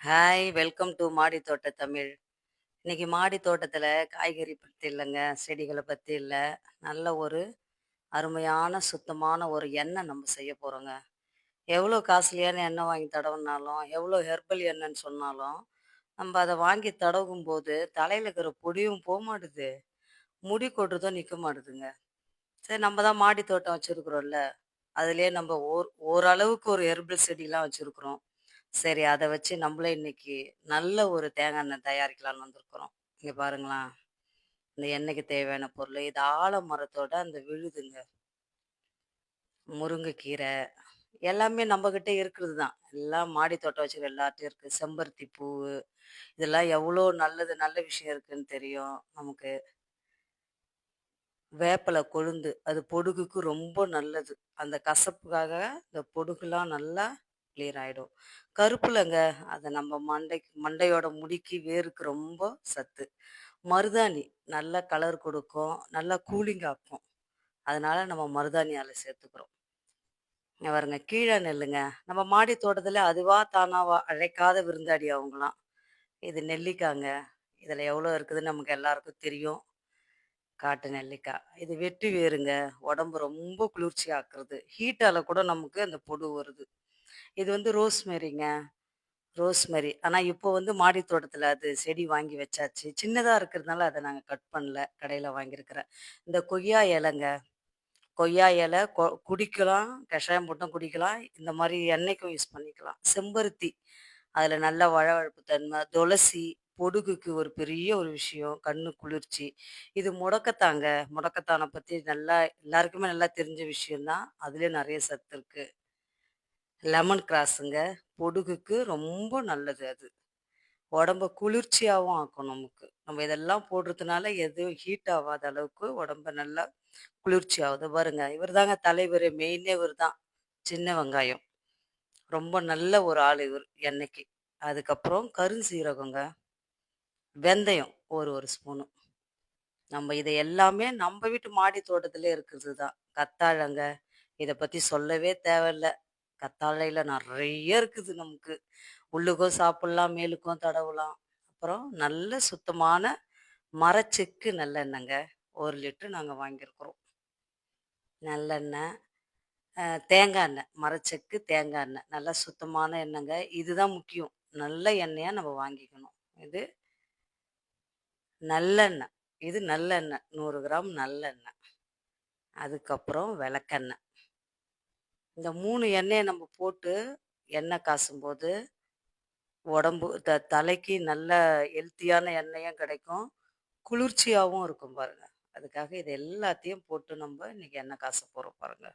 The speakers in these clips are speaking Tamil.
ஹாய்! வெல்கம் டூ மாடி தோட்ட தமிழ். இன்னைக்கு மாடி தோட்டத்தில் காய்கறி பற்றி இல்லைங்க செடிகளை பற்றி இல்லை நல்ல ஒரு அருமையான, சுத்தமான ஒரு எண்ணெய் நம்ம செய்ய போகிறோங்க எவ்வளோ காஸ்ட்லியான எண்ணெய் வாங்கி தடவுனாலும், எவ்வளோ ஹெர்பல் எண்ணெய்ன்னு சொன்னாலும், நம்ம அதை வாங்கி தடவும்போது, தலையில் இருக்கிற பொடியும் போக மாட்டுது முடி கொட்டுறதும் நிற்க மாட்டுதுங்க. சரி நம்ம தான் மாடி தோட்டம் வச்சுருக்குறோம்ல அதுலேயே நம்ம ஓர் ஓரளவுக்கு ஒரு ஹெர்பல் செடிலாம் வச்சுருக்குறோம் சரி அத வச்சு நம்மளே இன்னைக்கு நல்ல ஒரு தேங்காய் எண்ணெய் தயாரிக்கலான்னு வந்திருக்கிறோம். இங்க பாருங்களேன். இந்த எண்ணெய்க்கு தேவையான பொருள். இது ஆலமரத்தோட அந்த விழுதுங்க. முருங்கைக்கீரை, எல்லாமே நம்மகிட்ட இருக்கிறது தான். எல்லாம் மாடி தோட்டம் வச்சிருக்க எல்லார்ட்டயும் இருக்கு. செம்பருத்தி பூவு, இதெல்லாம் எவ்வளோ நல்லது நல்ல விஷயம் இருக்குன்னு தெரியும் நமக்கு. வேப்பில கொழுந்து, அது பொடுகுக்கு ரொம்ப நல்லது. அந்த கசப்புக்காக இந்த பொடுகுலாம் நல்லா கிளியர் ஆகிடும் கருப்புலங்க, அதை நம்ம மண்டைக்கு மண்டையோட முடிக்கு, வேருக்கு ரொம்ப சத்து. மருதாணி நல்ல கலர் கொடுக்கும் நல்லா கூலிங் ஆக்கும். அதனால நம்ம மருதாணி சேர்த்துக்கிறோம். வருங்க பாருங்க, நெல்லுங்க. நம்ம மாடி தோட்டத்தில் அதுவா தானாவா அழைக்காத விருந்தாடி அவங்களாம் இது நெல்லிக்காங்க. இதில் எவ்வளோ இருக்குதுன்னு நமக்கு எல்லாருக்கும் தெரியும். காட்டு நெல்லிக்காய் இது வெட்டி வேறுங்க உடம்பு ரொம்ப குளிர்ச்சி ஆக்குறது. ஹீட்டால கூட நமக்கு அந்த பொடு வருது. இது வந்து ரோஸ்மெரிங்க ரோஸ்மெரி ஆனால் இப்போ வந்து மாடி தோட்டத்தில் அது செடி வாங்கி வச்சாச்சு. சின்னதாக இருக்கிறதுனால அதை நாங்கள் கட் பண்ணல. கடையில் வாங்கியிருக்கிறேன். இந்த கொய்யா இலைங்க. கொய்யா இலை கொ குடிக்கலாம், கஷாயம் போட்டும் குடிக்கலாம். இந்த மாதிரி எண்ணெய்க்கும் யூஸ் பண்ணிக்கலாம். செம்பருத்தி, அதில் நல்ல வழவழப்பு தன்மை. துளசி, பொடுகுக்கு ஒரு பெரிய ஒரு விஷயம். கண்ணு குளிர்ச்சி. இது முடக்கத்தாங்க. முடக்கத்தான பற்றி நல்லா எல்லாருக்குமே நல்லா தெரிஞ்ச விஷயம்தான் அதுலேயே நிறைய சத்து இருக்கு. லெமன் கிராஸுங்க. பொடுகுக்கு ரொம்ப நல்லது அது. உடம்ப குளிர்ச்சியாகவும் ஆக்கும் நமக்கு. நம்ம இதெல்லாம் போடுறதுனால எதுவும் ஹீட் ஆகாத அளவுக்கு உடம்ப நல்லா குளிர்ச்சி ஆகுது. பாருங்க, இவர் தாங்க தலைவர் மெயினே இவர் தான். சின்ன வெங்காயம். ரொம்ப நல்ல ஒரு ஆள் இவர் எண்ணெய்க்கு. அதுக்கப்புறம் கருஞ்சீரகங்க. வெந்தயம் ஒரு ஒரு ஸ்பூனு. நம்ம இதை எல்லாமே நம்ம வீட்டு மாடி தோட்டத்திலே இருக்கிறது தான். கத்தாழங்க. இதை பற்றி சொல்லவே தேவையில்ல. கத்தாழையில் நிறைய இருக்குது நமக்கு. உள்ளுக்கும் சாப்பிட்லாம் மேலுக்கும் தடவலாம். அப்புறம் நல்ல சுத்தமான மரச்செக்கு நல்லெண்ணெங்க. 1 லிட்டர் நாங்கள் வாங்கியிருக்கிறோம். நல்லெண்ணெய், தேங்காய் எண்ணெய். மரச்செக்கு, தேங்காய் எண்ணெய். நல்லா சுத்தமான எண்ணெய்ங்க இதுதான் முக்கியம். நல்ல எண்ணெயாக நம்ம வாங்கிக்கணும். இது நல்லெண்ணெய். இது நல்லெண்ணெய். நூறு கிராம் நல்லெண்ணெய். அதுக்கப்புறம் விளக்கெண்ணெய். இந்த மூணு எண்ணெயை நம்ம போட்டு எண்ணெய் காசும்போது, உடம்பு த தலைக்கு நல்ல ஹெல்த்தியான எண்ணெயும் கிடைக்கும். குளிர்ச்சியாகவும் இருக்கும் பாருங்க. அதுக்காக இது எல்லாத்தையும் போட்டு நம்ம இன்னைக்கு எண்ணெய் காச போகிறோம் பாருங்க.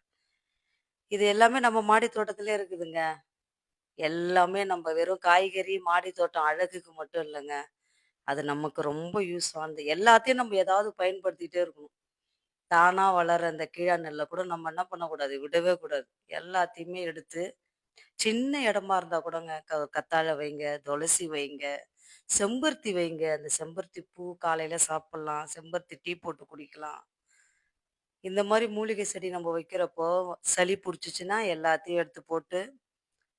இது எல்லாமே நம்ம மாடி தோட்டத்திலே இருக்குதுங்க. எல்லாமே நம்ம வெறும் காய்கறி, மாடி தோட்டம் அழகுக்கு மட்டும் இல்லைங்க அது நமக்கு ரொம்ப யூஸ் ஆனது. எல்லாத்தையும் நம்ம ஏதாவது பயன்படுத்திகிட்டே இருக்கணும். தானா வளர்ற அந்த கீழா நெல்லை கூட நம்ம என்ன பண்ணக்கூடாது, விடவே கூடாது. எல்லாத்தையுமே எடுத்து சின்ன இடமா இருந்தா கூடங்க, க கத்தாழை வைங்க, துளசி வைங்க, செம்பருத்தி வைங்க. அந்த செம்பருத்தி பூ காலையில சாப்பிடலாம். செம்பருத்தி டீ போட்டு குடிக்கலாம். இந்த மாதிரி மூலிகை செடி நம்ம வைக்கிறப்போ, சளி பிடிச்சிச்சின்னா எல்லாத்தையும் எடுத்து போட்டு,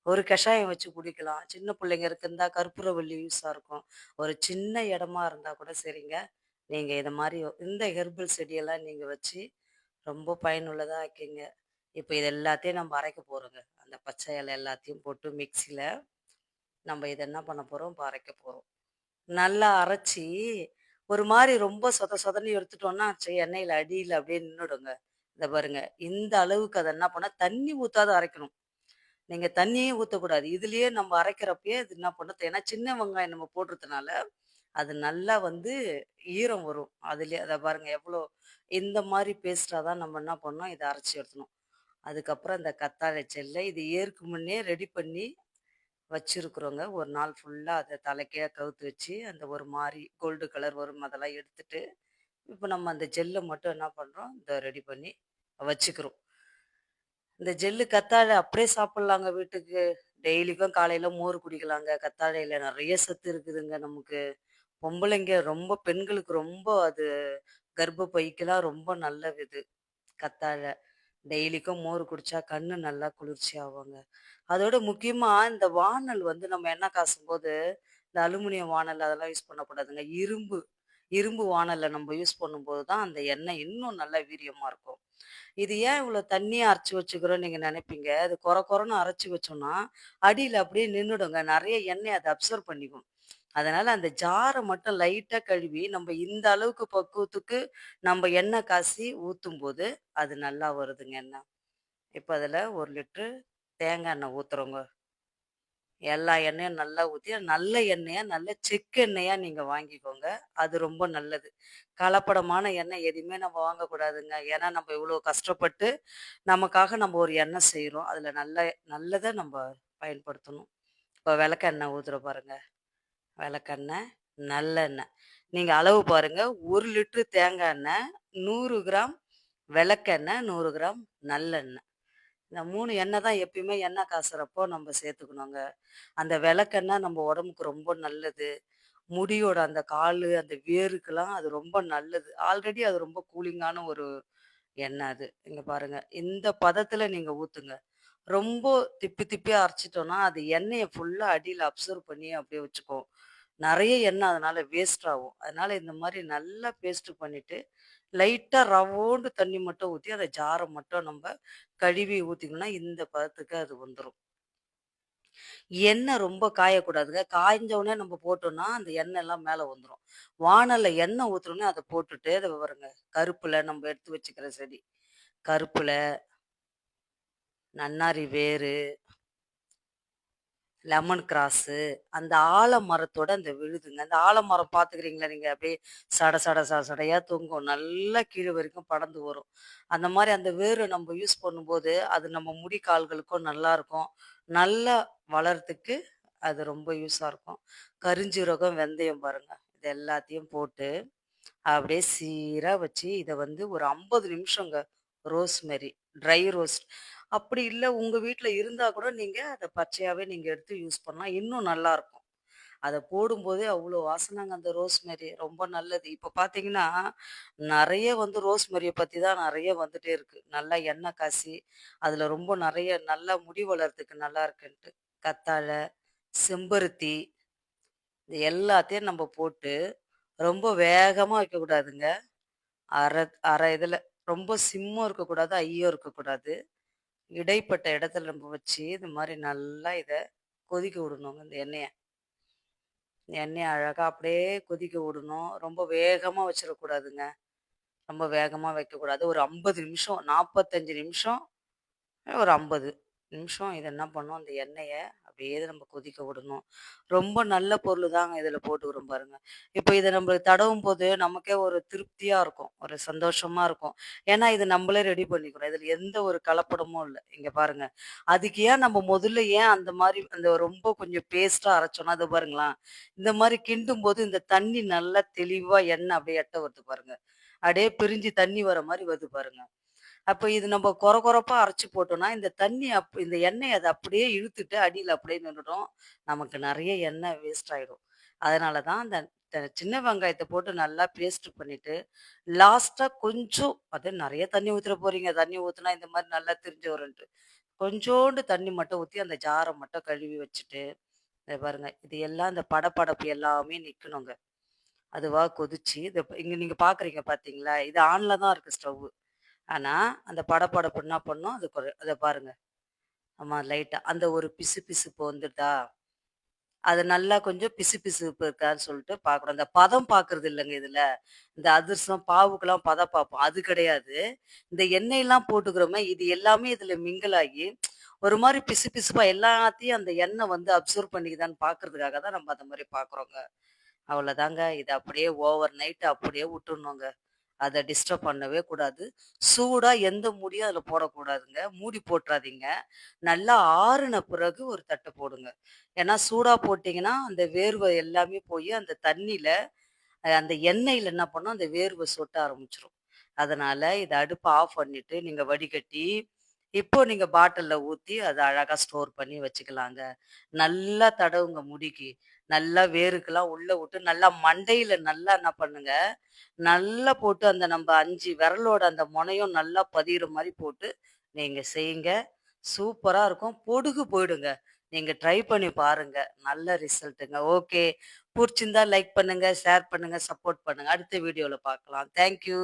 ஒரு கஷாயம் வச்சு குடிக்கலாம். சின்ன பிள்ளைங்க இருக்குந்தா கற்பூரவள்ளி யூஸாக இருக்கும். ஒரு சின்ன இடமா இருந்தால் கூட சரிங்க. நீங்கள் இதை மாதிரி இந்த ஹெர்பல் செடியெல்லாம் நீங்கள் வச்சு, ரொம்ப பயனுள்ளதாக ஆக்கிங்க. இப்போ இது எல்லாத்தையும் நம்ம அரைக்க போகிறோங்க அந்த பச்சை இலை எல்லாத்தையும் போட்டு மிக்சியில் நம்ம இதை என்ன பண்ண போகிறோம் இப்போ அரைக்க போகிறோம் நல்லா அரைச்சி ஒரு மாதிரி ரொம்ப சொத சொதன்னு எடுத்துட்டோம்னா, எண்ணெயில் அடியில் அப்படியே நின்றுடுங்க இதை பாருங்க. இந்த அளவுக்கு அதை என்ன பண்ணால் தண்ணி ஊற்றாத அரைக்கணும். நீங்கள் தண்ணியே ஊற்றக்கூடாது இதுலேயே நம்ம அரைக்கிறப்பயே இது என்ன பண்ணும், ஏன்னா சின்ன வெங்காயம் நம்ம போடுறதுனால, அது நல்லா வந்து ஈரம் வரும். அதுலேயே அதை பாருங்கள் எவ்வளோ இந்த மாதிரி பேஸ்ட்டாக தான் நம்ம என்ன பண்ணோம் இதை அரைச்சி எடுத்தணும் அதுக்கப்புறம் இந்த கத்தாழை செல்லை இது ஏற்கு முன்னே ரெடி பண்ணி வச்சுருக்குறோங்க ஒரு நாள் ஃபுல்லாக அதை தலைக்கையாக கவுத்து வச்சு, அந்த ஒரு மாதிரி கோல்டு கலர் வரும் அதெல்லாம் எடுத்துட்டு, இப்போ நம்ம அந்த ஜெல்லை மட்டும் என்ன பண்ணுறோம் இதை ரெடி பண்ணி வச்சுக்கிறோம். இந்த ஜெல்லு கத்தாழை அப்படியே சாப்பிட்லாங்க வீட்டுக்கு. டெய்லிக்கும் காலையில் மோர் குடிக்கலாங்க. கத்தாழையில் நிறைய சத்து இருக்குதுங்க நமக்கு. பொம்பளைங்க ரொம்ப பெண்களுக்கு ரொம்ப அது கர்ப்பப்பைக்கெல்லாம் ரொம்ப நல்ல இது. கத்தாழை. டெய்லிக்கும் மோர் குடிச்சா கண்ணு நல்லா குளிர்ச்சி ஆகுங்க. அதோட முக்கியமா இந்த வாணல் வந்து நம்ம எண்ணெய் காசும்போது, இந்த அலுமினியம் வாணல் அதெல்லாம் யூஸ் பண்ணக்கூடாதுங்க. இரும்பு இரும்பு வாணல்ல நம்ம யூஸ் பண்ணும்போது தான் அந்த எண்ணெய் இன்னும் நல்லா வீரியமா இருக்கும். இது ஏன் இவ்வளோ தண்ணியை அரைச்சி வச்சுக்கிறோம் நீங்க நினைப்பீங்க அது கொர குறைன்னு அரைச்சி வச்சோம்னா, அடியில் அப்படியே நின்றுடுங்க நிறைய எண்ணெய் அதை அப்சர்வ் பண்ணிக்கும். அதனால அந்த ஜாரை மட்டும் லைட்டாக கழுவி, நம்ம இந்த அளவுக்கு பக்குவத்துக்கு நம்ம எண்ணெய் காசி ஊற்றும் போது அது நல்லா வருதுங்க எண்ணெய். இப்போ அதில் ஒரு லிட்டரு தேங்காய் எண்ணெய் ஊற்றுறோங்க எல்லா எண்ணெயும் நல்லா ஊற்றி நல்ல எண்ணெயாக நல்ல செக்கு எண்ணெயாக நீங்கள் வாங்கிக்கோங்க. அது ரொம்ப நல்லது. கலப்படமான எண்ணெய் எதையுமே நம்ம வாங்கக்கூடாதுங்க. ஏன்னா, நம்ம இவ்வளோ கஷ்டப்பட்டு, நமக்காக நம்ம ஒரு எண்ணெய் செய்கிறோம் அதில் நல்ல நல்லதை நம்ம பயன்படுத்தணும். இப்ப விளக்கெண்ணெய் ஊற்றுற பாருங்கள் விளக்கெண்ணெய், நல்லெண்ணெய். நீங்கள் அளவு பாருங்கள் ஒரு லிட்டரு தேங்காய் எண்ணெய், நூறு கிராம் விளக்கெண்ணெய், நூறு கிராம் நல்லெண்ணெய். இந்த மூணு எண்ணெய் தான் எப்பயுமே எண்ணெய் காசுறப்போ நம்ம சேர்த்துக்கணுங்க. அந்த விளக்கெண்ணெய் நம்ம உடம்புக்கு ரொம்ப நல்லது. முடியோட அந்த கால் அந்த வேருக்கெல்லாம் அது ரொம்ப நல்லது. ஆல்ரெடி அது ரொம்ப கூலிங்கான ஒரு எண்ணெய் அது. இங்கே பாருங்க. இந்த பதத்தில் நீங்கள் ஊற்றுங்க ரொம்ப திப்பி திப்பி அரைச்சிட்டோன்னா அது எண்ணெயை ஃபுல்லாக அடியில் அப்சர்வ் பண்ணி அப்படியே வச்சுக்கும். நிறைய எண்ணெய் அதனால் வேஸ்ட் ஆகும். அதனால் இந்த மாதிரி நல்லா பேஸ்ட் பண்ணிவிட்டு லைட்டாக ரவோண்டு தண்ணி மட்டும் ஊற்றி அந்த ஜாரை மட்டும் நம்ம கழுவி ஊற்றிங்கன்னா இந்த பதத்துக்கு அது வந்துடும் எண்ணெய் ரொம்ப காயக்கூடாதுங்க. காய்ஞ்ச உடனே நம்ம போட்டோம்னா, அந்த எண்ணெய் எல்லாம் மேலே வந்துடும் வானலில் எண்ணெய் ஊற்றுறோன்னே அதை போட்டுட்டு, அதை வருங்க கருப்பில் நம்ம எடுத்து வச்சுக்கிற செடி. கருப்பில் நன்னாரி வேறு லெமன் கிராஸு, அந்த ஆலமரத்தோட அந்த விழுதுங்க. அந்த ஆலமரம் பார்த்துக்கிறீங்களா நீங்கள் அப்படியே சட சட சட சடையாக தொங்கும். நல்லா கீழே வரைக்கும் படந்து வரும். அந்த மாதிரி அந்த வேர நம்ம யூஸ் பண்ணும்போது, அது நம்ம முடி கால்களுக்கும் நல்லாயிருக்கும் நல்லா வளர்றதுக்கு அது ரொம்ப யூஸாக இருக்கும். கரிஞ்சீரகம் வெந்தயம் பாருங்க. இது எல்லாத்தையும் போட்டு, அப்படியே சீராக வச்சு, இதை வந்து ஒரு 50 நிமிஷங்க. Rosemary, dry roast. அப்படி இல்லை உங்கள் வீட்டில் இருந்தால் கூட நீங்கள் அதை பச்சையாகவே நீங்கள் எடுத்து யூஸ் பண்ணலாம். இன்னும் நல்லாயிருக்கும் அதை போடும்போதே அவ்வளோ வாசனைங்க அந்த ரோஸ்மெரி. ரொம்ப நல்லது. இப்போ பார்த்தீங்கன்னா, நிறைய வந்து ரோஸ்மெரியை பற்றி தான் நிறைய வந்துட்டே இருக்கு. நல்லா எண்ணெய் காசி, அதில் ரொம்ப நிறைய நல்லா முடி வளர்றதுக்கு நல்லா இருக்குன்ட்டு. கத்தாழை செம்பருத்தி இது எல்லாத்தையும் நம்ம போட்டு, ரொம்ப வேகமாக வைக்கக்கூடாதுங்க. அரை அரை இதில் ரொம்ப சிம்மும் இருக்கக்கூடாது, ஐயோ இருக்கக்கூடாது. இடைப்பட்ட இடத்துல நம்ம வச்சு, இது மாதிரி நல்லா இதை கொதிக்க விடணுங்க இந்த எண்ணெயை எண்ணெயை அழகாக அப்படியே கொதிக்க விடணும். ரொம்ப வேகமாக வச்சிடக்கூடாதுங்க. ரொம்ப வேகமாக வைக்கக்கூடாது. ஒரு 50 நிமிஷம், 45 நிமிஷம், ஒரு 50 நிமிஷம் இதை என்ன பண்ணணும், அந்த எண்ணெயை அப்படியே நம்ம கொதிக்க விடணும். ரொம்ப நல்ல பொருள் தாங்க இதுல போட்டுக்கிறோம் பாருங்க. இப்ப இத நம்ம தடவும்போது நமக்கே ஒரு திருப்தியா இருக்கும். ஒரு சந்தோஷமா இருக்கும். ஏன்னா, இது நம்மளே ரெடி பண்ணிக்கிறோம். இதுல எந்த ஒரு கலப்படமும் இல்ல. இங்க பாருங்க. அதுக்கு ஏன் நம்ம முதல்ல ஏன் அந்த மாதிரி அந்த ரொம்ப கொஞ்சம் பேஸ்ட்டா அரைச்சோம்னா, அது பாருங்களேன். இந்த மாதிரி கிண்டும் போது இந்த தண்ணி நல்லா தெளிவா எண்ணெய் அப்படியே எட்ட வருது பாருங்க. அப்படியே பிரிஞ்சு தண்ணி வர மாதிரி வருது பாருங்க. அப்போ இது நம்ம கொர கொரப்பா அரைச்சி போட்டோம்னா, இந்த தண்ணி அப் இந்த எண்ணெய் அதை அப்படியே இழுத்துட்டு அடியில் அப்படியே நின்றுடும் நமக்கு நிறைய எண்ணெய் வேஸ்ட் ஆகிடும் அதனால தான் அந்த சின்ன வெங்காயத்தை போட்டு நல்லா பேஸ்ட் பண்ணிட்டு, லாஸ்ட்டாக கொஞ்சம் அது நிறைய தண்ணி ஊற்றுற போறீங்க. தண்ணி ஊற்றுனா இந்த மாதிரி நல்லா தெரிஞ்சு வரும்ட்டு கொஞ்சோண்டு தண்ணி மட்டும் ஊற்றி அந்த ஜாரை மட்டும் கழுவி வச்சுட்டு, இதை பாருங்க. இது எல்லாம் இந்த படப்படப்பு எல்லாமே நிற்கணுங்க அதுவாக கொதிச்சு, இது இங்கே நீங்கள் பார்க்குறீங்க பார்த்தீங்களா? இது ஆனில் தான் இருக்குது ஸ்டவ்வு. ஆனால் அந்த படபடப்பு என்ன பண்ணும், அது குறை அதை பாருங்க. ஆமாம் லைட்டாக அந்த ஒரு பிசு பிசுப்பு வந்துட்டா அது நல்லா கொஞ்சம் பிசுபிசுப்பு இருக்கான்னு சொல்லிட்டு பார்க்கணும். இந்த பதம் பார்க்கறது இல்லைங்க இதில் இந்த அதிர்சம் பாவுக்கெல்லாம் பதம் பார்ப்போம். அது கிடையாது. இந்த எண்ணெயெல்லாம் போட்டுக்கிறோமே, இது எல்லாமே இதில் மிங்கிளாகி ஒரு ஒரு பிசு பிசுப்பாக எல்லாத்தையும் அந்த எண்ணெய் வந்து அப்சர்வ் பண்ணிக்குதான்னு பார்க்கறதுக்காக தான் நம்ம அந்த மாதிரி பார்க்குறோங்க. அவ்வளோதாங்க. இது அப்படியே ஓவர் நைட்டு அப்படியே விட்டுறணுங்க. அதை டிஸ்டர்ப் பண்ணவே கூடாது. சூடாக எந்த மூடியும் அதில் போடக்கூடாதுங்க. மூடி போட்டுறாதீங்க நல்லா ஆறுன பிறகு ஒரு தட்டு போடுங்க. ஏன்னா சூடாக போட்டிங்கன்னா அந்த வேர்வை எல்லாமே போய் அந்த தண்ணியில் அந்த எண்ணெயில் என்ன பண்ணும், அந்த வேர்வை சொட்ட ஆரம்பிச்சிடும் அதனால் இதை அடுப்பை ஆஃப் பண்ணிவிட்டு நீங்கள் வடிகட்டி, இப்போ நீங்கள் பாட்டிலில் ஊற்றி அதை அழகாக ஸ்டோர் பண்ணி வச்சுக்கலாங்க. நல்லா தடவுங்க முடிக்கு. நல்லா வேருக்கெல்லாம் உள்ள விட்டு, நல்லா மண்டையில நல்லா என்ன பண்ணுங்க, நல்லா போட்டு அந்த நம்ம அஞ்சு விரலோட அந்த முனையும் நல்லா பதிகிற மாதிரி போட்டு, நீங்க செய்யுங்க. சூப்பரா இருக்கும். பொடுகு போயிடுங்க. நீங்க ட்ரை பண்ணி பாருங்க. நல்ல ரிசல்ட்டுங்க. ஓகே. பிடிச்சிருந்தா லைக் பண்ணுங்க, ஷேர் பண்ணுங்க, சப்போர்ட் பண்ணுங்க. அடுத்த வீடியோல பார்க்கலாம். Thank you.